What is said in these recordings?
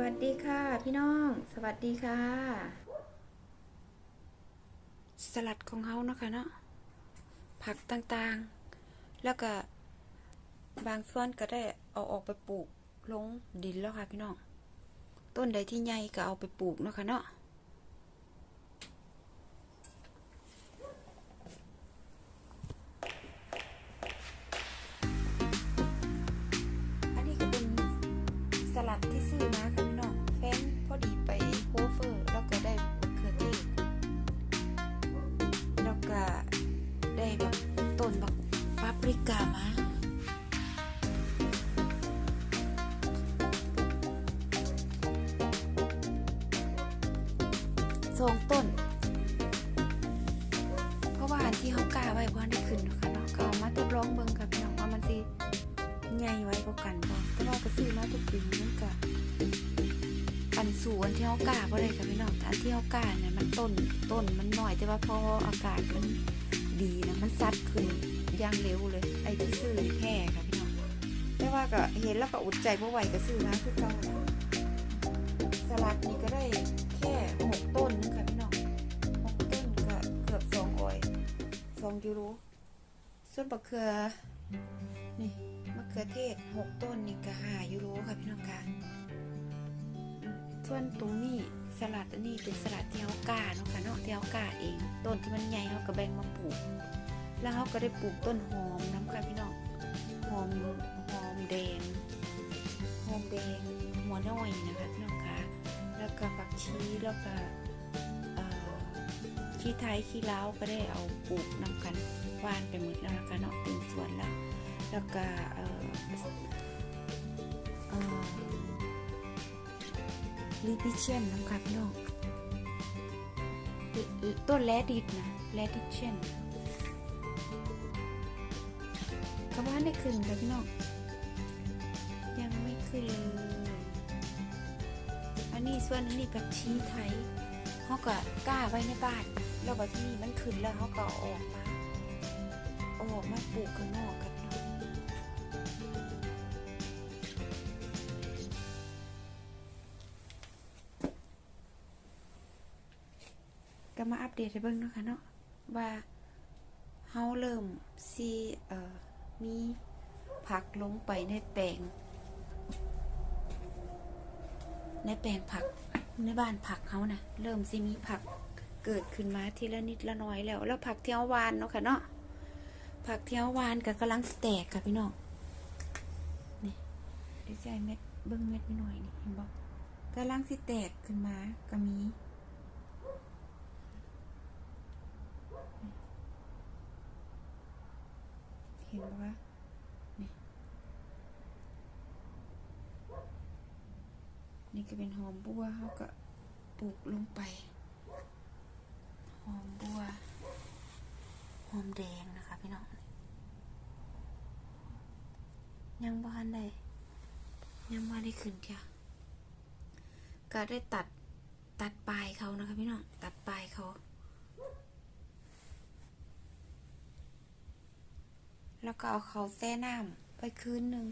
วัสดีค่ะ พี่น้อง สวัสดีค่ะ สลัดของเขาเนาะคะเนาะผักต่างๆ แล้วก็บางส่วนก็ได้เอาออกไปปลูกลงดินแล้วค่ะพี่น้อง ต้นใดที่ใหญ่ก็เอาไปปลูกเนาะค่ะเนาะ สองต้น เพราะว่าอันที่เขากล้าไว้เพราะอันได้ขึ้นนะค่ะเนาะก็เอามาทดลองเบิ่งค่ะพี่น้องว่ามันสิใหญ่ไว้กว่ากันบ่แต่ว่าก็ซื้อมาทุกปีมันก็อันสู่อันที่เขากล้าบ่ได้ค่ะพี่น้องแต่อันที่เขากล้าเนี่ยมันต้นต้นมันหน้อยแต่ว่าพออากาศมันดีนะมันซัดขึ้นย่างเร็วเลย ไอ้ที่ซื้อแค่ค่ะพี่น้องแต่ว่าก็เห็นแล้วก็อดใจบ่ไหวก็ซื้อมาคือเก่าแล้ว สลัดนี่ก็ได้แค่หกต้นนึงค่ะพี่น้องหกต้นก็เกือบสองออยสองยูโรส่วนบักเขือนี่มะเขือเทศหกต้นนี่ก็ห้ายูโรค่ะพี่น้องค่ะส่วนตรงนี้สลัดอันนี้เป็นสลัดที่เขากาเนาะค่ะเนาะที่เขากาเอง ต้นที่มันใหญ่เขาก็แบ่งมาปลูก แล้วเขาก็ได้ปลูกต้นหอมน้ำค่ะพี่น้องหอมหอมแดงหอมแดงหัวน้อยนะคะพี่น้อง ค่ะแล้วก็ผักชีแล้วก็ขี้ไทยขี้เล้าก็ได้เอาปลูกน้ำกันหวานไปหมดแล้วนะคะเนาะเป็นสวนแล้ว แล้วก็ลิปิเชียนนะครับพี่น้องต้นแลดิดนะแลดิเชียนกระบ้าได้ขึ้นครับพี่น้องยังไม่ขึ้นเลย นนี้ส่วนอันนี้กับชีไทยเขาก็กล้าไว้ในบ้าน แล้วบัดที่นี่มันขึ้นแล้วเขาก็ออกมาออกมาปลูกข้างนอกครับพี่น้องก็มาอัปเดตให้เบิ่งเนาะค่ะเนาะว่าเฮาเริ่มสิเอ่อมีผักลงไปในแปลง ในแปลงผักในบ้านผักเขานะ่ะเริ่มสิมีผักเกิดขึ้นมาทีละนิดละน้อยแล้ว แล้วผักเที่ยววานเนาะค่ะเนาะผักเที่ยววานก็กำลังแตกค่ะพี่น้องนี่ดี๋ยวใส่เม็ดเบิ่งเม็ดนิดหน่อยนี่เห็นบ่กำลังสิแตกขึ้นมาก็มีเห็นปะ นี่ก็เป็นหอมบัวเขาก็ปลูกลงไป หอมบัว หอมแดงนะคะพี่น้อง ยังบ้านได้ ยังบ้านได้ขึ้นจ้ะก็ได้ตัดตัดปลายเขานะคะพี่น้อง ตัดปลายเขา แล้วก็เอาเขาแช่น้ำไปคืนหนึ่ง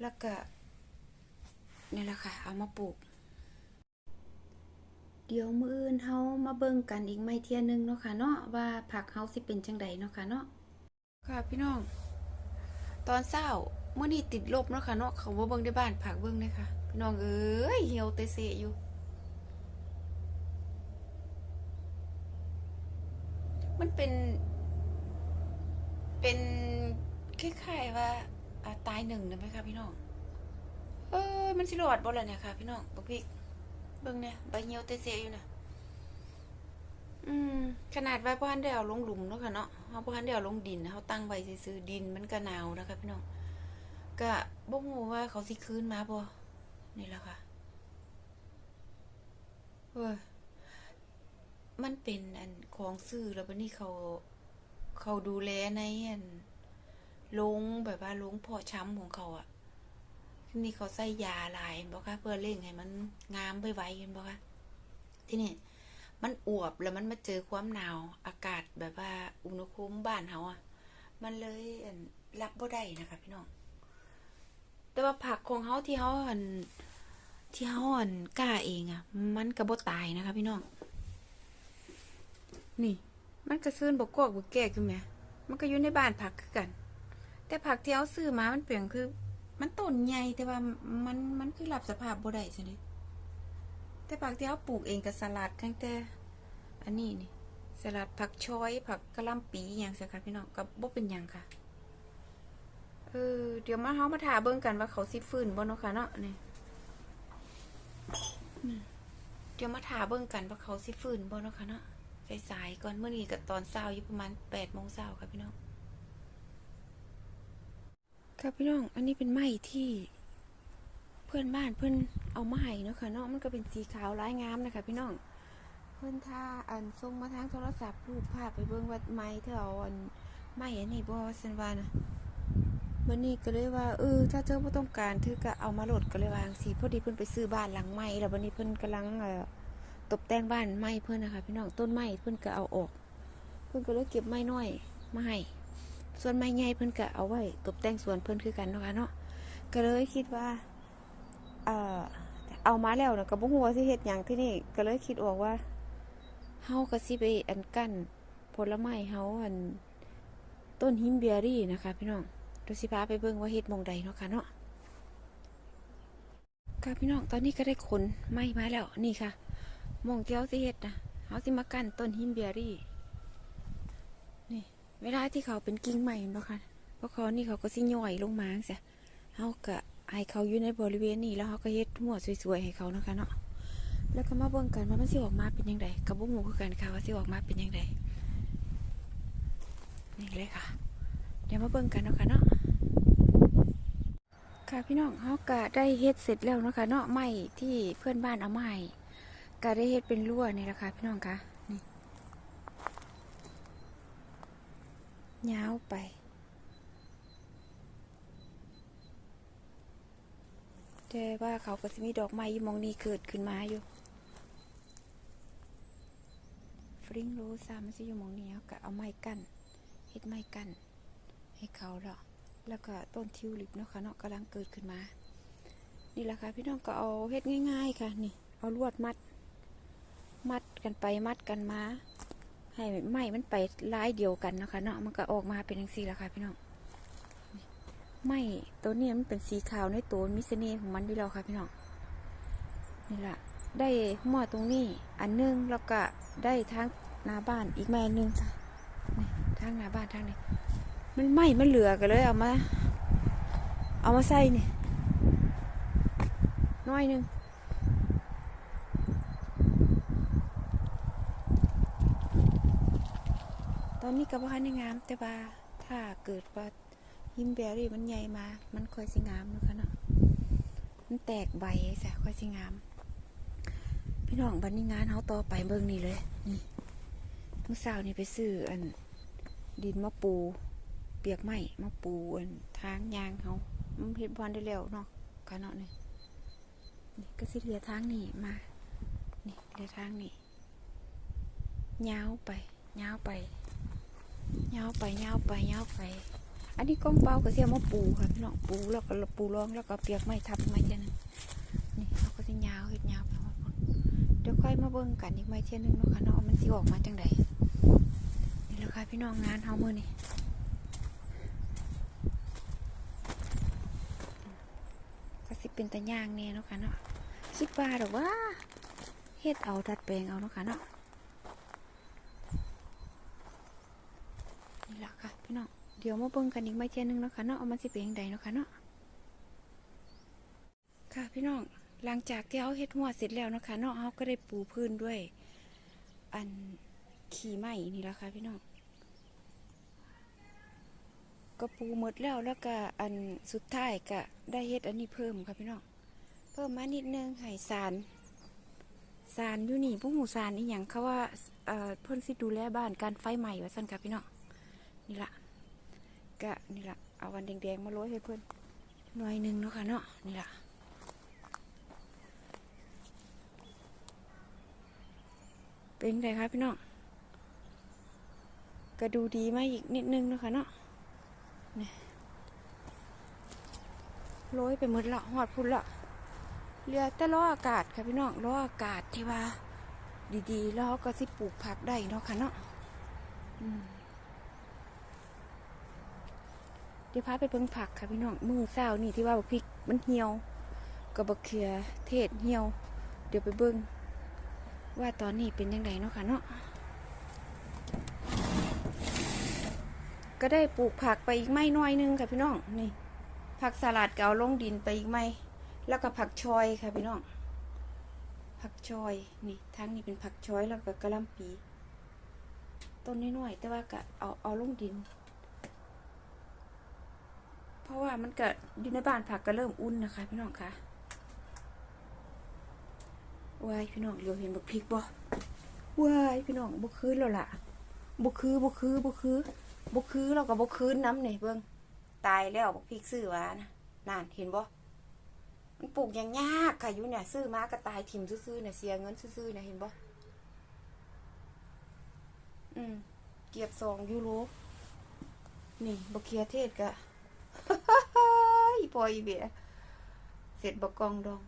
แล้วก็ นี่แหละค่ะ เอามาปลูก เดี๋ยวมืออื่นเฮามาเบิ่งกันอีกไม่เที่ยหนึงเนาะค่ะเนาะว่าผักเฮาสิเป็นจังใดเนาะค่ะเนาะค่ะพี่น้อง ตอนเช้าเมื่อนี้ติดลบเนาะค่ะเนาะเขาว่าเบิ่งได้บ้านผักเบิ่งเลยค่ะพี่น้องเอ้ยเหี่ยวเตะเสะอยู่มันเป็น เป็นคล้ายๆว่าอ่าตายหนึ่งนะไหมคะพี่น้อง เออมันสิรอดบ่ล่ะเนี่ยค่ะพี่น้องบักพริกเบิ่งเนี่ยใบเหี่ยวเตะเสะอยู่น่ะอืมขนาดว่าบ่ทันได้เอาลงหลุมเนาะค่ะเนาะเฮาบ่ทันได้เอาลงดินเฮาตั้งไว้ซื่อๆดินมันก็หนาวนะคะพี่น้องก็บ่ฮู้ว่าเขาสิคืนมาบ่นี่แหละค่ะเอ้ยมันเป็นอันของซื้อแล้วบัดนี้เขา เขาดูแลในอันลงแบบว่าลงเพาะช้ำของเขาอะ ทีนี้เขาใส่ยาลายเห็นบ่คะเพื่อเร่งให้มันงามไปไวเห็นบ่คะที่นี่มันอวบแล้วมันมาเจอความหนาว อากาศแบบว่าอุณหภูมิบ้านเขาอะมันเลยรับบ่ได้นะคะพี่น้อง แต่ว่าผักของเขาที่เขาอันที่เฮาอ่อนกล้าเองอะมันก็บ่ตายนะคะพี่น้อง นี่ มันก็ซื่นบ่กอกบ่แก่คือแหมมันก็อยู่ในบ้านผักคือกัน แต่ผักที่เฮาซื้อมา มันเปลี่ยนคือ มันต้นใหญ่แต่ว่ามันมันคือรับสภาพบ่ได้ซั่นเด้แต่ผักที่เฮาปลูกเองก็สลัดตั้งแต่ อันนี้นี่สลัดผักช้อยผักกระล่ำปีอย่างสิค่ะพี่น้องก็บ่เป็นหยังค่ะเออเดี๋ยวมาเฮามาถาเบิ่งกันว่าเขาสิฟื้นบ่เนาะค่ะเนาะนี่เดี๋ยวมาถาเบิ่งกันว่าเขาสิฟื้นบ่เนาะค่ะเนาะสายๆก่อนเมื่อนี้ก็ตอนเช้าอยู่ประมาณ8โมงเช้าค่ะพี่น้อง ค่ะพี่น้อง อันนี้เป็นไม้ที่เพื่อนบ้านเพื่อนเอามาให้เนาะค่ะเนาะมันก็เป็นสีขาวร้ายงามนะคะพี่น้อง เพื่อนท่าอันส่งมาทางโทรศัพท์รูปภาพไปเบิ่งว่าไม้เธอเอาอันไม้อันนี้บ่ซันวานะวันนี้ก็เลยว่าเออถ้าเธอบ่ต้องการเธอก็เอามาโหลดก็เลยวางสิพอดีเพิ่อนไปซื้อบ้านหลังใหม่แล้ววันนี้เพิ่อนกำลังเอ่อตกแต่งบ้านใหม่เพิ่อนนะคะพี่น้องต้นไม้เพิ่อนก็เอาออก เพิ่อนก็เลยเก็บไม้น้อยมาให้ ส่วนไม้ใหญ่เพิ่นก็เอาไว้ตกแต่งสวนเพิ่นคือกันเนาะค่ะเนาะก็เลยคิดว่าเอ่อเอามาแล้วนะก็บ่ฮู้ว่าสิเฮ็ดหยังที่นี่ก็เลยคิดออกว่าเฮาก็สิไปอันกั้นผลไม้เฮาอันต้นฮิมเบียรี่นะคะ พี่น้องเดี๋ยวสิพาไปเบิ่งว่าเฮ็ดมองใดเนาะค่ะเนาะค่ะพี่น้องตอนนี้ก็ได้ขนไม้มาแล้วนี่ค่ะมองที่เฮาสิเฮ็ดนะเฮาสิมากั้นต้นฮิมเบียรี่ เวลาที่เขาเป็นกิ่งใหม่เนาะค่ะเพราะเขานี่เขาก็สิย่อยลงมาจังซี่เฮาก็ให้เขาอยู่ในบริเวณนี้แล้วเฮาก็เฮ็ดหัวสวยๆให้เขาเนาะค่ะเนาะแล้วก็มาเบิ่งกันว่ามันสิออกมาเป็นยังไงกับบุ้งหมูคือกันค่ะว่าสิออกมาเป็นยังไงนี่เลยค่ะ เดี๋ยวมาเบิ่งกันเนาะค่ะเนาะค่ะพี่น้องเฮาก็ได้เฮ็ดเสร็จแล้วเนาะค่ะเนาะไม้ที่เพื่อนบ้านเอาไม้ก็ได้เฮ็ดเป็นรั้วนี่แหละค่ะพี่น้องค่ะนี่ ยาวไป แต่ว่าเขาก็จะมีดอกไม้ยู่มองนี้เกิดขึ้นมาอยู่ฟริงรซามันจะอยู่มองนี้ก็เอาไม้กั้นเฮ็ดไม้กั้นให้เขาแล้วแล้วก็ต้นทิวลิปเนาะค่ะเนาะกำลังเกิดขึ้นมา นี่แหละค่ะพี่น้องก็เอาเฮ็ดง่าย ๆ ค่ะ นี่ เอาลวดมัด มัดกันไปมัดกันมา ให้ไม้มันไปลายเดียวกันนะคะเนาะมันก็ออกมาเป็นสี่ละค่ะพี่น้องไม่ตัวนี้มันเป็นสีขาวในตัวมิสเน่ของมันอยู่แล้วค่ะพี่น้องนี่แหละได้หม้อตรงนี้อันหนึงแล้วก็ได้ทางหน้าบ้านอีกแม่หนึงจ้ะทางหน้าบ้านทางนี้มันไหมมันเหลือกันเลยเอามา เอามาใส่นี่น้อยหนึง อนนี้ก็บ่ทันได้งาม แต่ว่าถ้าเกิดว่าหิมเบรี่มันใหญ่มา มันค่อยสิงามนะคะเนาะมันแตกใบซะค่อยสิงาม พี่น้องบันนี้งานเขาต่อไปเบิ่งนี่เลยนี่เมื่อเช้านี่ไปซื้ออัน ดินมะปู เปียกไม้มะปูอันทางยางเขามันเฮ็ดบอลได้แล้วเนาะกันเนาะนี่นี่ก็สิเหลือทางนี่มานี่เหลือทางนี่ยาวไปยาวไป ยาวไปยาวไปยาวไป อันนี้กล้องเปล่าก็เสียมาปูค่ะพี่น้องปูแล้วก็ปูรองแล้วก็เปียกไม้ทับไม้เท่ยนึงนี่เขาก็สิยาวเฮ็ดยาวไปหมดเดี๋ยวค่อยมาเบิ่งกันอีกไม้เท่ยนึงเนาะค่ะเนาะมันสิออกมาจังใดนี่แหละค่ะพี่น้องงานเฮามือนี้ก็สิเป็นตะย่างแน่เนาะค่ะเนาะคิดว่าดอว่าเฮ็ดเอาดัดแปลงเอาเนาะค่ะเนาะนี่แห ละค่ะพี่น้อง เดี๋ยวมาเบิ่งกันอีกไม่เทียนึงเนาะคะเนาะเอามันสิเป็นยังไงเนาะคะเนาะ ค่ะพี่น้อง หลังจากที่เอาเฮ็ดหัวเสร็จแล้วเนาะคะเนาะเขาก็ได้ปูพื้นด้วย อันขี่ไม้นี่แหละค่ะพี่น้องก็ปูหมดแล้วแล้วก็อันสุดท้ายก็ได้เฮ็ดอันนี้เพิ่มค่ะพี่น้อง เพิ่มมานิดนึงให้สารสารอยู่นี่พวกหมูสารนี่อย่างเขาว่าเอ่อพิ่นสิดูแลบ้านการไฟใหม่ว่าซั่นค่ะพี่น้อง นี่ละก็นี่ละเอาวันแดงๆมาโรยให้เพื่อนหน่อยหนึ่งเนาะค่ะเนาะนี่ละเป็นไงคะพี่น้องก็ดูดีมาอีกนิดนึงเนาะค่ะเนาะนี่โรยไปหมดละหอดพุ่นละเหลือแต่ล้ออากาศค่ะพี่น้องล้ออากาศที่ว่า ดีๆ แล้วก็สิปลูกผักได้เนาะค่ะเนาะอืม เดี๋ยวพาไปเบิ่งผักค่ะพี่น้องมือเศร้านี่ที่ว่าบักพริกมันเหี่ยวกับบักเขือเทศเหี่ยว เดี๋ยวไปเบิ่งว่าตอนนี้เป็นยังไงเนาะค่ะเนาะก็ได้ปลูกผักไปอีกไม่น้อยหนึงค่ะพี่น้องนี่ ผักสลัดก็เอาลงดินไปอีกไม่แล้วก็ผักชอยค่ะพี่น้องผักชอยนี่ทั้งนี้เป็นผักชอยแล้วก็กระลำปี ต้นน้อยๆแต่ว่าก็เอาเอาลงดิน ราะว่ามันก็อยู่ในบ้านผักก็เริ่มอุ่นนะคะ พี่น้องคะว้ายพี่น้องเรียวเห็นบักพริกบ่ว้ายพี่น้องบ่คืนแล้วล่ะบ่คือบ่คือบ่คือบ่คือเราก็บ่คืนน้ำเนี่ยเบิ่งตายแล้วบักพริกซื้อมานะนั่นเห็นบ่มันปลูกอย่างยากค่ะอยู่เนี่ยซื้อมาก็ตายถิ่มซื่อๆเนี่ยเสียเงินซื่อๆเนี่ยเห็นบ่อืมเกียบสองยูโรนี่บักเคียเทศก็ อีปออีเบียเสร็จบกกองดอง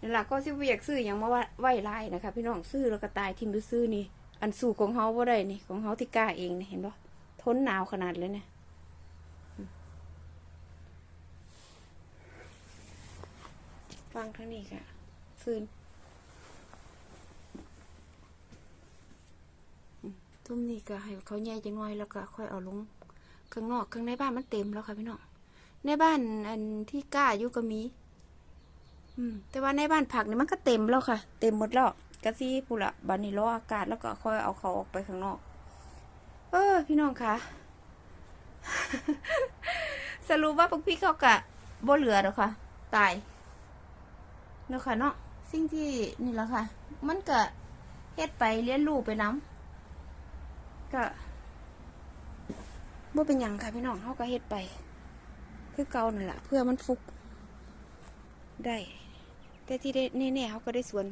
นี่ล่ะก็สิบ่อยกซื้ออย่างมาว่าไหวไล่นะคะ พี่น้องซื้อแล้วก็ตายทิมซื้อนี่ อันสู่ของเฮาบ่ได้นี่ ของเฮาที่กล้าเองนี่เห็นบ่ทนหนาวขนาดเลยเนี่ยฟังทางนี้ค่ะฟืนอืมทุ่มนี้ก็ให้เขาแย่จังน้อยแล้วก็ค่อยเอาลง ข้างนอกข้างในบ้านมันเต็มแล้วค่ะพี่น้องในบ้านอันที่กล้าอยู่ก็มี อืม แต่ว่าในบ้านผักนี่มันก็เต็มแล้วค่ะ เต็มหมดแล้วกะซีปุระบานนี้รออากาศแล้วก็ค่อยเอาเขาออกไปข้างนอก เออ พี่น้องคะสรุปว่าปักพี่เขากะบ่เหลือแล้วค่ะ ตายเนาะค่ะเนาะสิ่งที่นี่แหละค่ะ มันก็เฮ็ดไปเรียนรู้ไปน้ำก็ บ่เป็นยังค่ะพี่น้องเขาก็เฮ็ดไป คือเก่านั่นแหละเพื่อมันฟุกได้ แต่ที่ได้แน่ๆเขาก็ได้สวน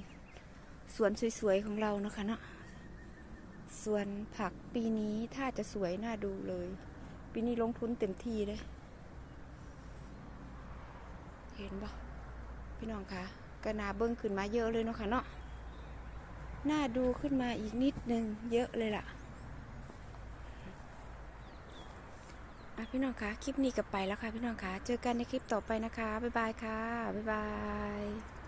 สวนสวยๆของเราเนาะคะเนาะสวนผักปีนี้ถ้าจะสวยน่าดูเลย ปีนี้ลงทุนเต็มที่เลย เห็นบ่พี่น้องคะก็นาเบิ้งขึ้นมาเยอะเลยเนาะค่ะเนาะน่าดูขึ้นมาอีกนิดนึงเยอะเลยล่ะ อะพี่น้องคะคลิปนี้กลับไปแล้วค่ะพี่น้องคะเจอกันในคลิปต่อไปนะคะบ๊ายบายค่ะบ๊ายบาย